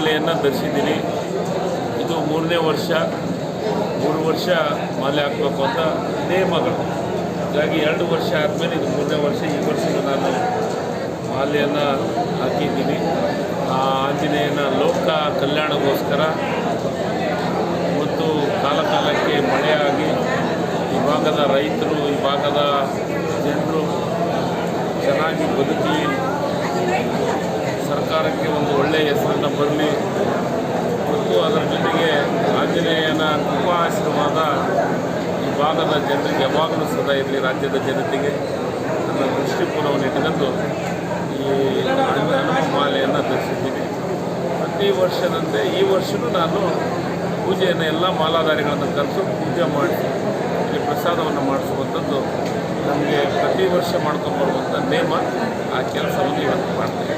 ಮಾಲೆಯನ್ನು ಧರಿಸಿದ್ದೀನಿ. ಇದು ಮೂರನೇ ವರ್ಷ. ಮೂರು ವರ್ಷ ಮಾಲೆ ಹಾಕಬೇಕು ಅಂತ ನಿಯಮಗಳು ಹಾಗಾಗಿ ಎರಡು ವರ್ಷ ಆದಮೇಲೆ ಇದು ಮೂರನೇ ವರ್ಷ, ಈ ವರ್ಷವೂ ನಾನು ಮಾಲೆಯನ್ನು ಹಾಕಿದ್ದೀನಿ. ಆ ಆಂಜನೇಯನ ಲೋಕ ಕಲ್ಯಾಣಕ್ಕೋಸ್ಕರ ಮತ್ತು ಕಾಲಕಾಲಕ್ಕೆ ಮಳೆಯಾಗಿ ಈ ಭಾಗದ ರೈತರು, ಈ ಭಾಗದ ಜನರು ಚೆನ್ನಾಗಿ ಬದುಕಿ ಸರ್ಕಾರಕ್ಕೆ ಒಂದು ಹೆಸರನ್ನು ಬರಲಿ. ಮತ್ತು ಅದರ ಜೊತೆಗೆ ಆಂಜನೇಯನ ಕೃಪಾ ಆಶೀರ್ವಾದ ಈ ಭಾಗದ ಜನರಿಗೆ ಯಾವಾಗಲೂ ಸದಾ ಇರಲಿ ರಾಜ್ಯದ ಜನತೆಗೆ. ನನ್ನ ದೃಷ್ಟಿಕೋನವನ್ನು ಇಟ್ಟುಕೊಂಡು ಈ ಹನುಮ ಮಾಲೆಯನ್ನು ಧರಿಸಿದ್ದೀನಿ ಪ್ರತಿ ವರ್ಷದಂತೆ ಈ ವರ್ಷವೂ ನಾನು ಪೂಜೆಯನ್ನು ಎಲ್ಲ ಮಾಲಾಧಾರಿಗಳನ್ನು ಕರೆಸು ಪೂಜೆ ಮಾಡಿ ಇಲ್ಲಿ ಪ್ರಸಾದವನ್ನು ಮಾಡಿಸುವಂಥದ್ದು ನಮಗೆ ಪ್ರತಿ ವರ್ಷ ಮಾಡ್ಕೊಂಬರುವಂಥ ನೇಮ ಆ ಕೆಲಸವನ್ನು ಇವತ್ತು ಮಾಡ್ತೇವೆ.